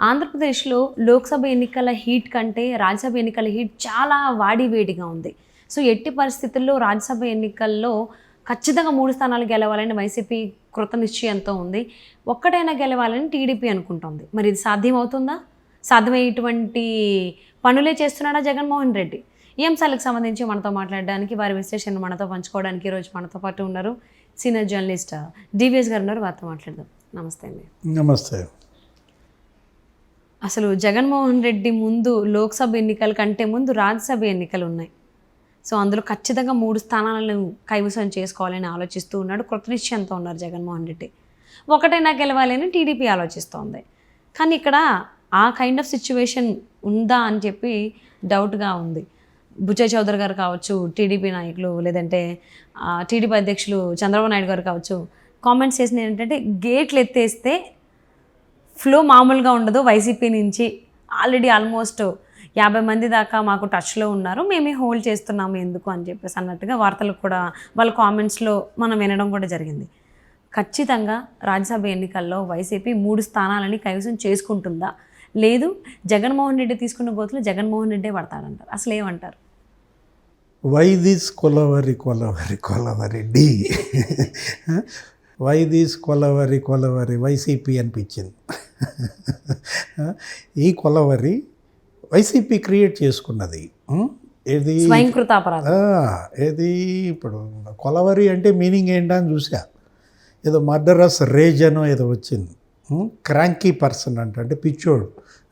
ఆంధ్రప్రదేశ్లో లోక్సభ ఎన్నికల హీట్ కంటే రాజ్యసభ ఎన్నికల హీట్ చాలా వాడివేడిగా ఉంది. సో ఎట్టి పరిస్థితుల్లో రాజ్యసభ ఎన్నికల్లో ఖచ్చితంగా మూడు స్థానాలు గెలవాలని వైసీపీ కృత నిశ్చయంతో ఉంది. ఒక్కటైనా గెలవాలని టీడీపీ అనుకుంటోంది. మరి ఇది సాధ్యమవుతుందా? సాధ్యమయ్యేటువంటి పనులే చేస్తున్నాడా జగన్మోహన్ రెడ్డి? ఈ అంశాలకు సంబంధించి మనతో మాట్లాడడానికి వారి విశ్లేషణ మనతో పంచుకోవడానికి ఈరోజు మనతో పాటు ఉన్నారు సీనియర్ జర్నలిస్ట్ డివిఎస్ గారు ఉన్నారు. వారితో మాట్లాడదాం. నమస్తే అండి. నమస్తే. అసలు జగన్మోహన్ రెడ్డి ముందు లోక్సభ ఎన్నికల కంటే ముందు రాజ్యసభ ఎన్నికలు ఉన్నాయి. సో అందులో ఖచ్చితంగా మూడు స్థానాలను కైవసం చేసుకోవాలని ఆలోచిస్తూ ఉన్నాడు కృతనిశ్చయంతో ఉన్నారు జగన్మోహన్ రెడ్డి. ఒకటైనా గెలవాలని టీడీపీ ఆలోచిస్తోంది. కానీ ఇక్కడ ఆ కైండ్ ఆఫ్ సిచ్యువేషన్ ఉందా అని చెప్పి డౌట్గా ఉంది. బుచ్చయ్య చౌదరి గారు కావచ్చు టీడీపీ నాయకులు లేదంటే టీడీపీ అధ్యక్షులు చంద్రబాబు నాయుడు గారు కావచ్చు కామెంట్స్ చేసిన ఏంటంటే గేట్లు ఎత్తేస్తే ఫ్లో మామూలుగా ఉండదు. వైసీపీ నుంచి ఆల్రెడీ ఆల్మోస్ట్ యాభై మంది దాకా మాకు టచ్లో ఉన్నారు. మేమే హోల్డ్ చేస్తున్నాము ఎందుకు అని చెప్పేసి అన్నట్టుగా వార్తలు కూడా వాళ్ళ కామెంట్స్లో మనం వినడం కూడా జరిగింది. ఖచ్చితంగా రాజ్యసభ ఎన్నికల్లో వైసీపీ మూడు స్థానాలని కైవసం చేసుకుంటుందా? లేదు. జగన్మోహన్ రెడ్డి తీసుకున్న గోతులు జగన్మోహన్ రెడ్డే పడతాడంటారు అసలు ఏమంటారు? Why this kolaveri kolaveri kolaveri di. Why this kolaveri kolaveri YCP అనిపించింది. ఈ కొలవరి వైసీపీ క్రియేట్ చేసుకున్నది? ఏది? ఏది? ఇప్పుడు కొలవరి అంటే మీనింగ్ ఏంటని చూసా ఏదో మర్డరస్ రేజ్ అనో ఏదో వచ్చింది. క్రాంకీ పర్సన్ అంట అంటే పిచ్చోడు.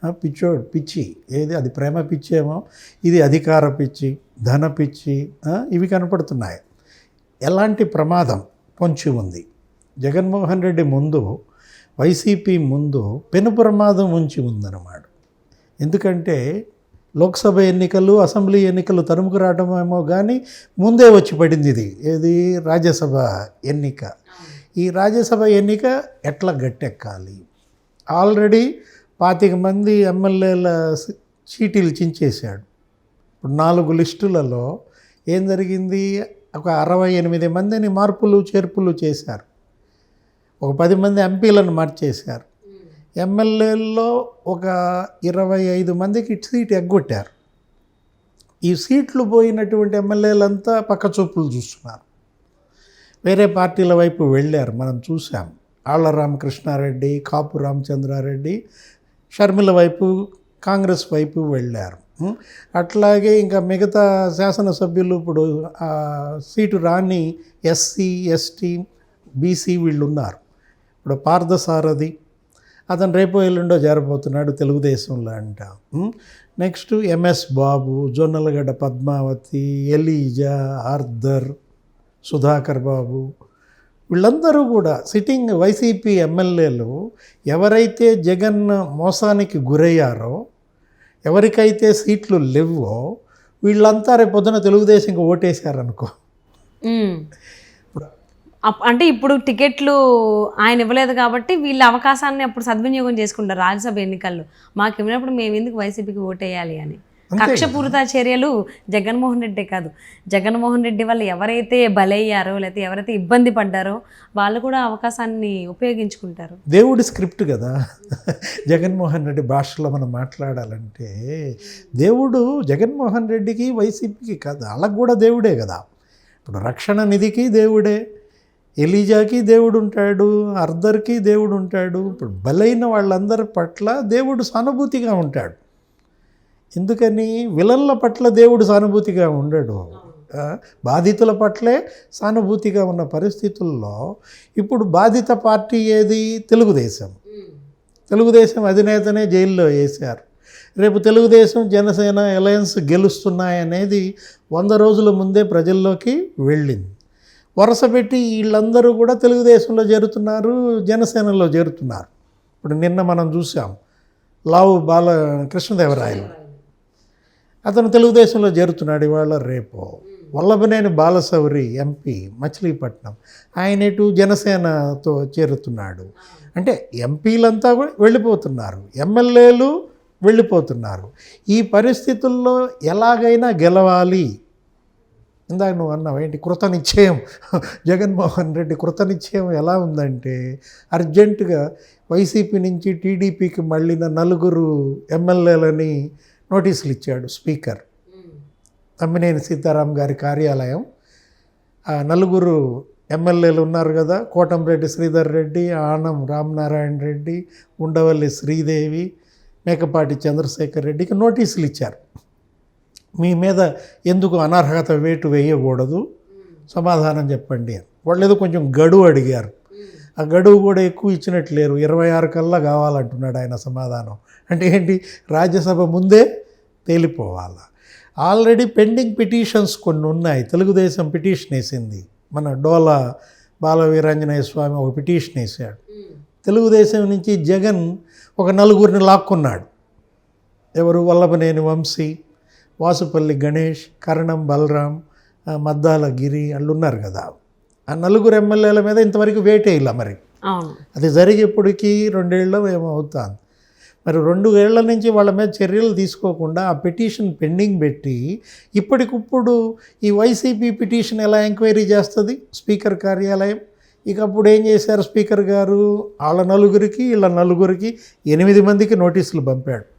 పిచ్చోడు పిచ్చి. ఏది? అది ప్రేమ పిచ్చి ఏమో? ఇది అధికార పిచ్చి ధన పిచ్చి ఇవి కనపడుతున్నాయి. ఎలాంటి ప్రమాదం? పొంచి ఉంది. జగన్మోహన్ రెడ్డి ముందు వైసీపీ ముందు పెను ప్రమాదం ఉంచి ఉందన్నమాట. ఎందుకంటే లోక్సభ ఎన్నికలు అసెంబ్లీ ఎన్నికలు తరుముకు రావడమేమో కానీ ముందే వచ్చి పడింది ఇది. ఏది? రాజ్యసభ ఎన్నిక. ఈ రాజ్యసభ ఎన్నిక ఎట్లా గట్టెక్కాలి? ఆల్రెడీ పాతిక మంది ఎమ్మెల్యేల చీటీలు చించేశాడు. ఇప్పుడు నాలుగు లిస్టులలో ఏం జరిగింది? ఒక అరవై ఎనిమిది మందిని మార్పులు చేర్పులు చేశారు. ఒక పది మంది ఎంపీలను మార్చేశారు. ఎమ్మెల్యేల్లో ఒక ఇరవై ఐదు మందికి సీట్ ఎగ్గొట్టారు. ఈ సీట్లు పోయినటువంటి ఎమ్మెల్యేలంతా పక్క చూపులు చూస్తున్నారు. వేరే పార్టీల వైపు వెళ్ళారు మనం చూసాం ఆళ్ళ రామకృష్ణారెడ్డి కాపు రామచంద్రారెడ్డి షర్మిల వైపు కాంగ్రెస్ వైపు వెళ్ళారు. అట్లాగే ఇంకా మిగతా శాసనసభ్యులు ఇప్పుడు సీటు రాని ఎస్సీ ఎస్టీ బీసీ వీళ్ళు ఉన్నారు ఇప్పుడు పార్థసారథి అతను రేపు ఎల్లుండో చేరబోతున్నాడు తెలుగుదేశంలో అంట. Next MS Babu Jonnalagadda Padmavathi Eliza Arthur Sudhakar Babu. వీళ్ళందరూ కూడా సిట్టింగ్ వైసీపీ ఎమ్మెల్యేలు ఎవరైతే జగన్ మోసానికి గురయ్యారో ఎవరికైతే సీట్లు లేవో వీళ్ళంతా రేపు పొద్దున తెలుగుదేశంకి ఓటేశారనుకో. అంటే ఇప్పుడు టికెట్లు ఆయన ఇవ్వలేదు కాబట్టి వీళ్ళ అవకాశాన్ని అప్పుడు సద్వినియోగం చేసుకుంటారు రాజ్యసభ ఎన్నికల్లో. మాకు ఇవ్వనప్పుడు మేము ఎందుకు వైసీపీకి ఓటేయాలి అని. కక్షపూరిత చర్యలు జగన్మోహన్ రెడ్డే కాదు. జగన్మోహన్ రెడ్డి వల్ల ఎవరైతే బలయ్యారో లేకపోతే ఎవరైతే ఇబ్బంది పడ్డారో వాళ్ళు కూడా అవకాశాన్ని ఉపయోగించుకుంటారు. దేవుడి స్క్రిప్ట్ కదా. జగన్మోహన్ రెడ్డి భాషలో మనం మాట్లాడాలంటే దేవుడు జగన్మోహన్ రెడ్డికి వైసీపీకి కాదు వాళ్ళకు కూడా దేవుడే కదా. ఇప్పుడు రక్షణ నిధికి దేవుడే. ఎలీజాకి దేవుడు ఉంటాడు అర్ధర్కి దేవుడు ఉంటాడు ఇప్పుడు బలైన వాళ్ళందరి పట్ల దేవుడు సానుభూతిగా ఉంటాడు. ఎందుకని? విలన్ల పట్ల దేవుడు సానుభూతిగా ఉండడు. బాధితుల పట్లే సానుభూతిగా ఉన్న పరిస్థితుల్లో ఇప్పుడు బాధిత పార్టీ ఏది? తెలుగుదేశం. తెలుగుదేశం అధినేతనే జైల్లో వేశారు రేపు తెలుగుదేశం జనసేన అలయన్స్ గెలుస్తున్నాయనేది వంద రోజుల ముందే ప్రజల్లోకి వెళ్ళింది. వరుస పెట్టి వీళ్ళందరూ కూడా తెలుగుదేశంలో చేరుతున్నారు జనసేనలో చేరుతున్నారు. ఇప్పుడు నిన్న మనం చూసాం లావు బాల కృష్ణదేవరాయలు. అతను తెలుగుదేశంలో చేరుతున్నాడు ఇవాళ రేపు. వల్లభనేని బాలసౌరి ఎంపీ మచిలీపట్నం ఆయన ఇటు జనసేనతో చేరుతున్నాడు. అంటే ఎంపీలంతా కూడా వెళ్ళిపోతున్నారు ఎమ్మెల్యేలు వెళ్ళిపోతున్నారు. ఈ పరిస్థితుల్లో ఎలాగైనా గెలవాలి ఇందాక నువ్వు అన్నావు ఏంటి కృత నిశ్చయం జగన్మోహన్ రెడ్డి కృత నిశ్చయం ఎలా ఉందంటే అర్జెంటుగా వైసీపీ నుంచి టీడీపీకి మళ్ళిన నలుగురు ఎమ్మెల్యేలని నోటీసులు ఇచ్చాడు స్పీకర్. తమ్మినేని సీతారాం గారి కార్యాలయం. ఆ నలుగురు ఎమ్మెల్యేలు ఉన్నారు కదా కోటంరెడ్డి శ్రీధర్ రెడ్డి ఆనం రామనారాయణ రెడ్డి ఉండవల్లి శ్రీదేవి మేకపాటి చంద్రశేఖర్ రెడ్డికి నోటీసులు ఇచ్చారు. మీ మీద ఎందుకు అనర్హత వేటు వేయకూడదు? సమాధానం చెప్పండి. అని వాళ్ళు ఏదో కొంచెం గడువు అడిగారు. ఆ గడువు కూడా ఎక్కువ ఇచ్చినట్టు లేరు. ఇరవై ఆరు కల్లా కావాలంటున్నాడు ఆయన సమాధానం. అంటే ఏంటి? రాజ్యసభ ముందే తేలిపోవాలా? ఆల్రెడీ పెండింగ్ పిటిషన్స్ కొన్ని ఉన్నాయి. తెలుగుదేశం పిటిషన్ వేసింది. మన డోలా బాల వీరాంజనేయ స్వామి ఒక పిటిషన్ వేసాడు తెలుగుదేశం నుంచి జగన్ ఒక నలుగురిని లాక్కున్నాడు. ఎవరు? వల్లభనేని వంశీ వాసుపల్లి గణేష్ కరణం బలరాం మద్దాల గిరి వాళ్ళు ఉన్నారు కదా. ఆ నలుగురు ఎమ్మెల్యేల మీద ఇంతవరకు వేటేయాల మరి. అది జరిగేప్పటికీ రెండేళ్ళు ఏమో అవుతుంది. మరి రెండు ఏళ్ళ నుంచి వాళ్ళ మీద చర్యలు తీసుకోకుండా ఆ పిటిషన్ పెండింగ్ పెట్టి ఇప్పటికిప్పుడు ఈ వైసీపీ పిటిషన్ ఎలా ఎంక్వైరీ చేస్తుంది? స్పీకర్ కార్యాలయం. ఇక అప్పుడు ఏం చేశారు స్పీకర్ గారు? వాళ్ళ నలుగురికి వీళ్ళ నలుగురికి ఎనిమిది మందికి నోటీసులు పంపాడు.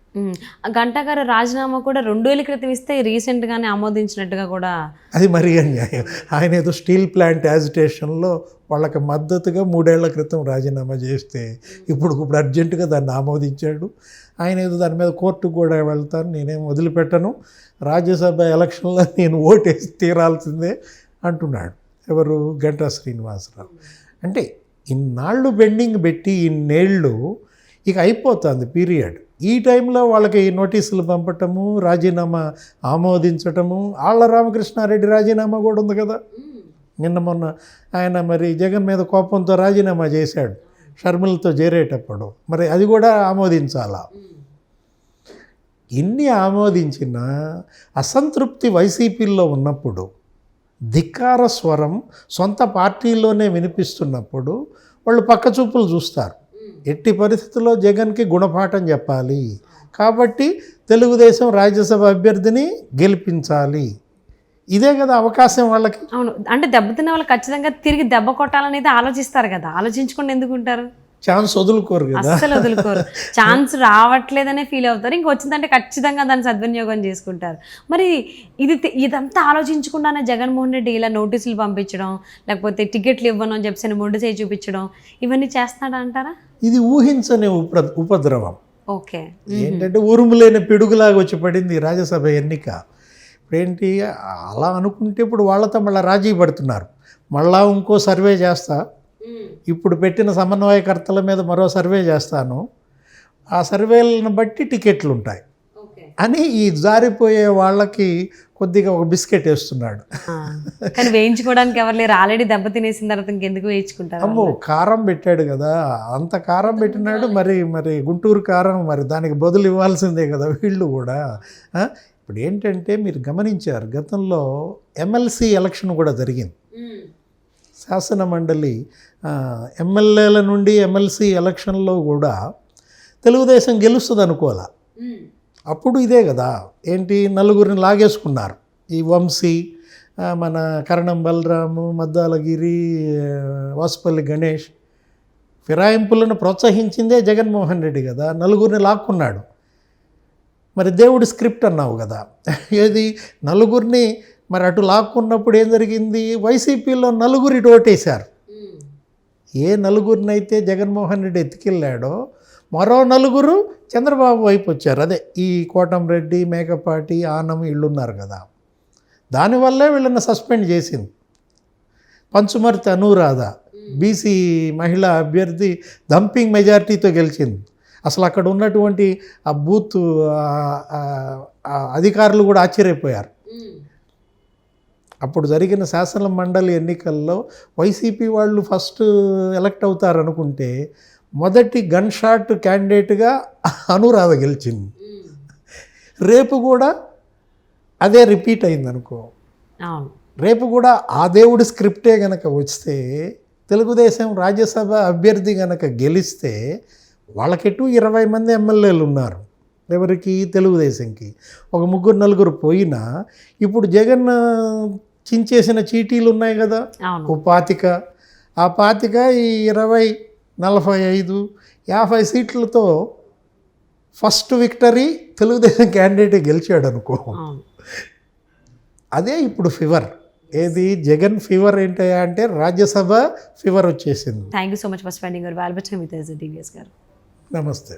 గంటా గారు రాజీనామా కూడా రెండు వేల క్రితం ఇస్తే రీసెంట్గానే ఆమోదించినట్టుగా కూడా అది మరీ అన్యాయం. ఆయన ఏదో స్టీల్ ప్లాంట్ యాజిటేషన్లో వాళ్ళకి మద్దతుగా మూడేళ్ళ క్రితం రాజీనామా చేస్తే ఇప్పుడు ఇప్పుడు అర్జెంటుగా దాన్ని ఆమోదించాడు. ఆయన ఏదో దాని మీద కోర్టుకు కూడా వెళ్తాను నేనేం వదిలిపెట్టను. రాజ్యసభ ఎలక్షన్లో నేను ఓటేసి తీరాల్సిందే అంటున్నాడు. ఎవరు? గంటా శ్రీనివాసరావు. అంటే ఇన్నాళ్ళు బెండింగ్ పెట్టి ఇన్నేళ్ళు ఇక అయిపోతుంది పీరియడ్. ఈ టైంలో వాళ్ళకి నోటీసులు పంపటము రాజీనామా ఆమోదించటము ఆళ్ళ రామకృష్ణారెడ్డి రాజీనామా కూడా ఉంది కదా. నిన్న మొన్న ఆయన మరి జగన్ మీద కోపంతో రాజీనామా చేశాడు షర్మిలతో చేరేటప్పుడు. మరి అది కూడా ఆమోదించాలా? ఎన్ని ఆమోదించిన అసంతృప్తి వైసీపీలో ఉన్నప్పుడు ధిక్కార స్వరం సొంత పార్టీలోనే వినిపిస్తున్నప్పుడు వాళ్ళు పక్కచూపులు చూస్తారు. ఎట్టి పరిస్థితుల్లో జగన్కి గుణపాఠం చెప్పాలి. కాబట్టి తెలుగుదేశం రాజ్యసభ అభ్యర్థిని గెలిపించాలి. ఇదే కదా అవకాశం వాళ్ళకి. అవును. అంటే దెబ్బతిన్న వాళ్ళు ఖచ్చితంగా తిరిగి దెబ్బ కొట్టాలనేది ఆలోచిస్తారు కదా. ఆలోచించకుండా ఎందుకు ఉంటారు ఛాన్స్ వదులుకోరు కదా. అస్సలు వదులుకోరు. ఛాన్స్ రావట్లేదనే ఫీల్ అవుతారు. ఇంక వచ్చిందంటే ఖచ్చితంగా దాన్ని సద్వినియోగం చేసుకుంటారు. మరి ఇది ఇదంతా ఆలోచించకుండానే జగన్మోహన్ రెడ్డి ఇలా నోటీసులు పంపించడం లేకపోతే టికెట్లు ఇవ్వను అని చెప్పి మొండి చేయి చూపించడం ఇవన్నీ చేస్తాడా అంటారా? ఇది ఊహించని ఉప ఉపద్రవం. ఓకే. ఏంటంటే ఉరుములేని పిడుగులాగా వచ్చి పడింది రాజ్యసభ ఎన్నిక. ఇప్పుడేంటి అలా అనుకుంటే ఇప్పుడు వాళ్ళతో మళ్ళీ రాజీ పడుతున్నారు. మళ్ళా ఇంకో సర్వే చేస్తా. ఇప్పుడు పెట్టిన సమన్వయకర్తల మీద మరో సర్వే చేస్తాను. ఆ సర్వేలను బట్టి టికెట్లు ఉంటాయి అని ఈ జారిపోయే వాళ్ళకి కొద్దిగా ఒక బిస్కెట్ వేస్తున్నాడు. కానీ వేయించుకోవడానికి ఎవరు లేరు. ఆల్రెడీ దెబ్బ తినేసిన తర్వాత ఇంకెందుకు వేయించుకుంటారు అమ్మో కారం పెట్టాడు కదా. అంత కారం పెట్టినాడు మరి మరి గుంటూరు కారం మరి దానికి బదులు ఇవ్వాల్సిందే కదా వీళ్ళు కూడా? ఇప్పుడు ఏంటంటే మీరు గమనించారు గతంలో ఎమ్మెల్సీ ఎలక్షన్ కూడా జరిగింది. శాసన మండలి ఎమ్మెల్యేల నుండి ఎమ్మెల్సీ ఎలక్షన్లో కూడా తెలుగుదేశం గెలుస్తుంది అనుకోవాలా అప్పుడు ఇదే కదా. ఏంటి? నలుగురిని లాగేసుకున్నారు. ఈ వంశీ మన కరణం బలరాము మద్దాలగిరి వాసుపల్లి గణేష్ ఫిరాయింపులను ప్రోత్సహించిందే జగన్మోహన్ రెడ్డి కదా. నలుగురిని లాక్కున్నాడు. మరి దేవుడి స్క్రిప్ట్ అన్నావు కదా. ఏది? నలుగురిని మరి అటు లాక్కున్నప్పుడు ఏం జరిగింది? వైసీపీలో నలుగురి ఓటేశారు. ఏ నలుగురినైతే జగన్మోహన్ రెడ్డి ఎత్తుకెళ్ళాడో మరో నలుగురు చంద్రబాబు వైపు వచ్చారు. అదే ఈ కోటంరెడ్డి మేకపాటి ఆనం ఇళ్ళున్నారు కదా. దానివల్లే వీళ్ళని సస్పెండ్ చేసింది. పంచుమర్తి అనురాధ బీసీ మహిళా అభ్యర్థి దంపింగ్ మెజారిటీతో గెలిచింది. అసలు అక్కడ ఉన్నటువంటి ఆ బూత్ అధికారులు కూడా ఆశ్చర్యపోయారు. అప్పుడు జరిగిన శాసన మండలి ఎన్నికల్లో వైసీపీ వాళ్ళు ఫస్ట్ ఎలక్ట్ అవుతారు అనుకుంటే మొదటి గన్ షాట్ క్యాండిడేట్గా అనురాధ గెలిచింది. రేపు కూడా అదే రిపీట్ అయింది అనుకో రేపు కూడా ఆ దేవుడి స్క్రిప్టే గనక వస్తే తెలుగుదేశం రాజ్యసభ అభ్యర్థి గనక గెలిస్తే వాళ్ళకెటు ఇరవై మంది ఎమ్మెల్యేలు ఉన్నారు. ఎవరికి? తెలుగుదేశంకి. ఒక ముగ్గురు నలుగురు పోయినా ఇప్పుడు జగన్ చించేసిన చీటీలు ఉన్నాయి కదా. ఓ పాతిక. ఆ పాతిక ఈ ఇరవై నలభై ఐదు యాభై సీట్లతో ఫస్ట్ విక్టరీ తెలుగుదేశం క్యాండిడేట్ గెలిచాడు అనుకో అదే ఇప్పుడు ఫీవర్. ఏది? జగన్ ఫీవర్ ఏంటయ్యా అంటే రాజ్యసభ ఫీవర్ వచ్చేసింది. Thank you so much for spending your valuable time with DVS garu. నమస్తే.